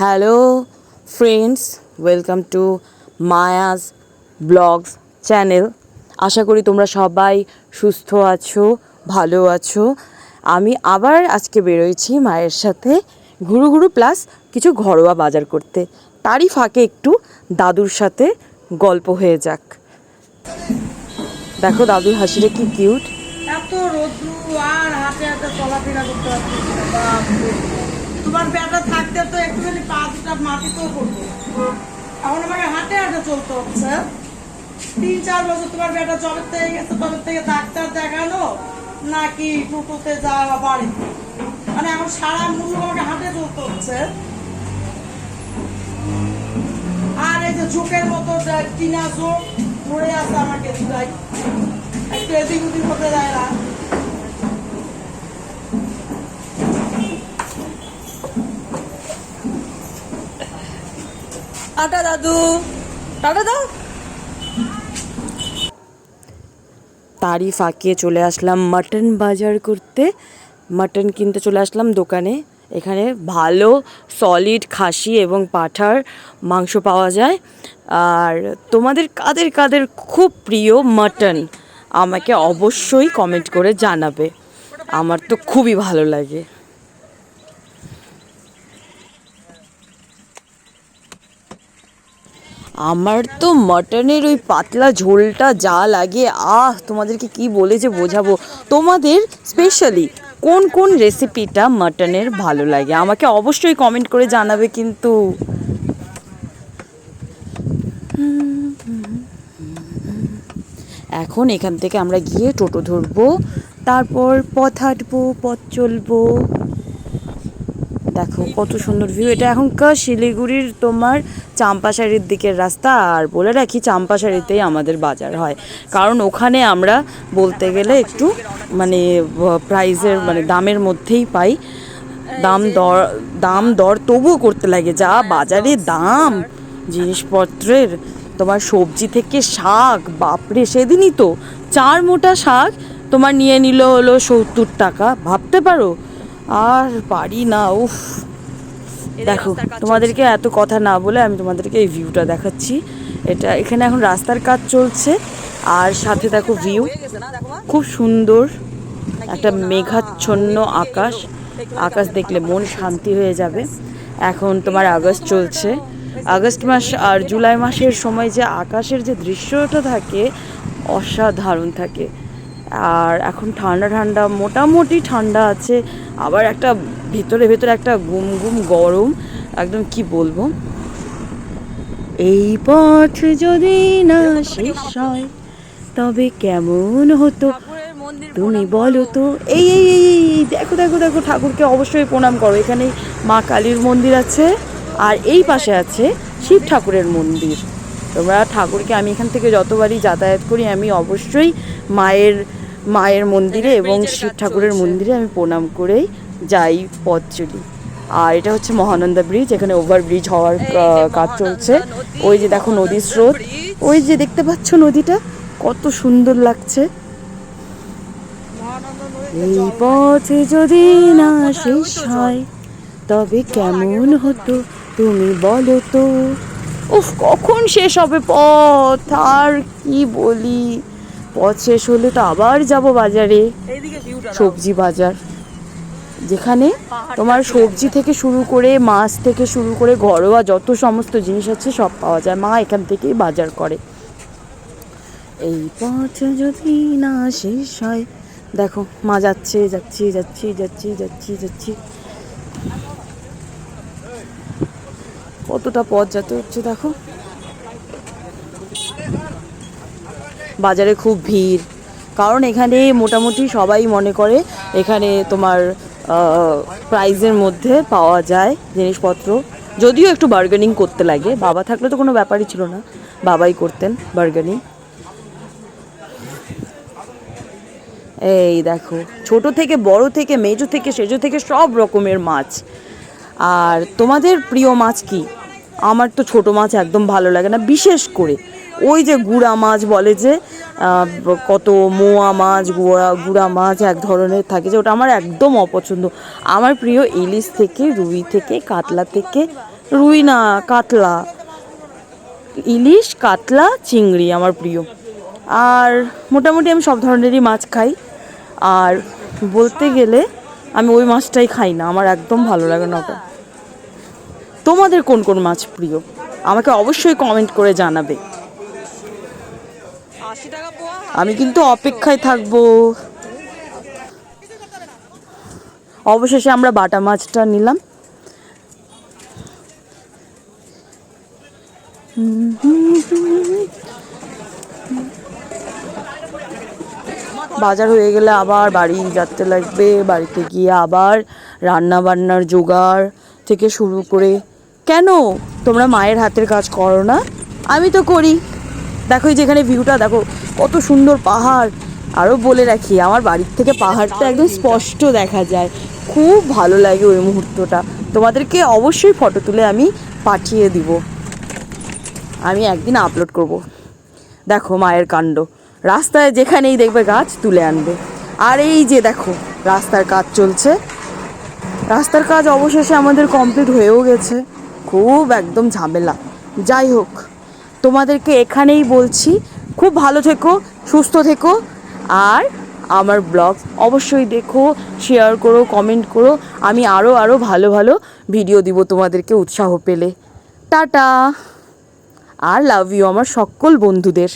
Hello friends welcome to Maya's blogs channel আশা করি তোমরা সবাই সুস্থ আছো, ভালো আছো। আমি আবার আজকে বেরোয়েছি মায়ের সাথে ঘুরু ঘুরু প্লাস কিছু ঘরোয়া বাজার করতে। তারই ফাঁকে একটু দাদুর সাথে গল্প হয়ে যাক। দেখো দাদুর হাসিটা কি কিউট এত রোদ্রু আর হাতে হাতে চলাফেরা করতে পারছি। তোমার ব্যাটা থাকতে তো একটুখানি পা দুটা মাটিতেও করব এখন আমাকে হাতে হাতে চলতে হচ্ছে তিন, চার বছর তোমার ব্যাটা জবের থেকে গেছে তবে থেকে ডাক্তার দেখানো নাকি টোটোতে যাওয়া বাড়িতে। মানে এখন সারা মূল্য আমাকে হাতে চলতে হচ্ছে আর এই যে ঝোঁকের মতো টিনা ঝোঁক ধরে আছে আমাকে একটু এদিক ওদিক হতে যায় না। টাটা দাদু। টাটা দাও। তারই ফাঁকিয়ে চলে আসলাম মাটন বাজার করতে। মাটন কিনতে চলে আসলাম দোকানে। এখানে ভালো সলিড খাসি এবং পাঠার মাংস পাওয়া যায়। আর তোমাদের কাদের কাদের খুব প্রিয় মাটন, আমাকে অবশ্যই কমেন্ট করে জানাবে। আমার তো খুবই ভালো লাগে। আমার তো মটনের ওই পাতলা ঝোলটা যা লাগে, আহ, তোমাদেরকে কি বলে যে বোঝাবো? তোমাদের স্পেশালি কোন কোন রেসিপিটা মটনের ভালো লাগে? আমাকে অবশ্যই কমেন্ট করে জানাবে কিন্তু। এখন এখান থেকে আমরা গিয়ে টোটো ধরবো, তারপর পথ হাঁটবো, পথ চলবো। দেখো, কত সুন্দর ভিউ এটা এখনকার শিলিগুড়ির তোমার চাম্পাশাড়ির দিকের রাস্তা। আর বলে রাখি, চাম্পাশাড়িতেই আমাদের বাজার হয়। কারণ ওখানে আমরা বলতে গেলে একটু মানে প্রাইজের মানে দামের মধ্যেই পাই। দাম দর দাম দর তবুও করতে লাগে। যা বাজারে দাম, জিনিসপত্রের, তোমার সবজি থেকে শাক, বাপরে, সেদিনই তো চার মোটা শাক তোমার নিয়ে নিল হলো সত্তর টাকা। ভাবতে পারো? আর পারি না উফ। দেখো তোমাদেরকে এত কথা না বলে আমি তোমাদেরকে এই ভিউটা দেখাচ্ছি। এটা এখানে এখন রাস্তার কাজ চলছে আর সাথে দেখো ভিউ খুব সুন্দর। একটা মেঘাচ্ছন্ন আকাশ। আকাশ দেখলে মন শান্তি হয়ে যাবে। এখন তোমার আগস্ট চলছে। আগস্ট মাস আর জুলাই মাসের সময় যে আকাশের যে দৃশ্যটা থাকে অসাধারণ থাকে। আর এখন ঠান্ডা ঠান্ডা মোটামুটি ঠান্ডা আছে। আবার একটা ভেতরে ভেতরে একটা গুম গুম গরম একদম কি বলব? এই পথ যদি না শেষ হয় তবে কেমন হতো? তুমি বলো তো। এই এই এই এই, এই দেখো দেখো দেখো ঠাকুরকে অবশ্যই প্রণাম করো। এখানে মা কালীর মন্দির আছে আর এই পাশে আছে শিব ঠাকুরের মন্দির। তোমরা ঠাকুরকে আমি এখান থেকে যতবারই যাতায়াত করি আমি অবশ্যই মায়ের মায়ের মন্দিরে এবং শিব ঠাকুরের মন্দিরে আমি প্রণাম করেই যাই পথ চলি। আর এটা হচ্ছে মহানন্দা ব্রিজ এখানে ওভার ব্রিজ হওয়ার কাজ চলছে। ওই যে দেখো নদীর স্রোত। ওই যে দেখতে পাচ্ছ নদীটা? কত সুন্দর লাগছে। এই পথে যদি না শেষ হয় তবে কেমন হতো তুমি বলো তো। উফ কখন শেষ হবে পথ? আর কি বলি? পথ শেষ হলে তো আবার যাব বাজারে। সবজি বাজার। যেখানে তোমার সবজি থেকে শুরু করে মাছ থেকে শুরু করে ঘরোয়া যত সমস্ত জিনিস আছে সব পাওয়া যায়। মা এখান থেকেই বাজার করে। এই পথ যদি না শেষ হয় দেখো মা যাচ্ছে যাচ্ছি যাচ্ছি যাচ্ছি যাচ্ছি যাচ্ছি। কতটা পথ যেতে হচ্ছে দেখো। বাজারে খুব ভিড়। কারণ এখানে মোটামুটি সবাই মনে করে এখানে তোমার প্রাইজের মধ্যে পাওয়া যায় জিনিসপত্র। যদিও একটু বার্গেনিং করতে লাগে। বাবা থাকলে তো কোনো ব্যাপারই ছিল না। বাবাই করতেন বার্গেনিং এই দেখো, ছোট থেকে বড় থেকে, মেজো থেকে, সেজো থেকে সব রকমের মাছ। আর তোমাদের প্রিয় মাছ কি? আমার তো ছোট মাছ একদম ভালো লাগে না, বিশেষ করে ওই যে গুড়া মাছ বলে যে কত মোয়া মাছ গুড়া গুড়া মাছ এক ধরনের থাকে যে ওটা আমার একদম অপছন্দ। আমার প্রিয় ইলিশ থেকে, রুই থেকে, কাতলা থেকে, রুই না, কাতলা। ইলিশ, কাতলা, চিংড়ি আমার প্রিয়। আর মোটামুটি আমি সব ধরনেরই মাছ খাই। আর বলতে গেলে আমি ওই মাছটাই খাই না, আমার একদম ভালো লাগে না ওটা। তোমাদের কোন কোন মাছ প্রিয়? আমাকে অবশ্যই কমেন্ট করে জানাবে। আমি কিন্তু অপেক্ষায় থাকব। অবশেষে আমরা বাটা মাছটা নিলাম। বাজার হয়ে গেলে আবার বাড়ি যেতে লাগবে। বাড়িতে গিয়ে আবার রান্না বান্নার জোগাড় থেকে শুরু করে কেন? তোমরা মায়ের হাতের কাজ করো না? আমি তো করি। দেখো এই যেখানে ভিউটা দেখো কত সুন্দর পাহাড়। আরও বলে রাখি, আমার বাড়ির থেকে পাহাড়টা একদম স্পষ্ট দেখা যায়। খুব ভালো লাগে ওই মুহূর্তটা। তোমাদেরকে অবশ্যই ফটো তুলে আমি পাঠিয়ে দিব। আমি একদিন আপলোড করব। দেখো মায়ের কাণ্ড। রাস্তায় যেখানেই দেখবে গাছ তুলে আনবে। আর এই যে দেখো, রাস্তার কাজ চলছে। রাস্তার কাজ অবশেষে আমাদের কমপ্লিট হয়েও গেছে। খুব একদম ঝামেলা। যাই হোক, তোমাদেরকে এখানেই বলছি, খুব ভালো থেকো, সুস্থ থেকো, আর আমার ব্লগ অবশ্যই দেখো শেয়ার করো কমেন্ট করো। আমি আরও আরও ভালো ভালো ভিডিও দিব তোমাদেরকে উৎসাহ পেলে। টাটা! আর লাভ ইউ আমার সকল বন্ধুদের।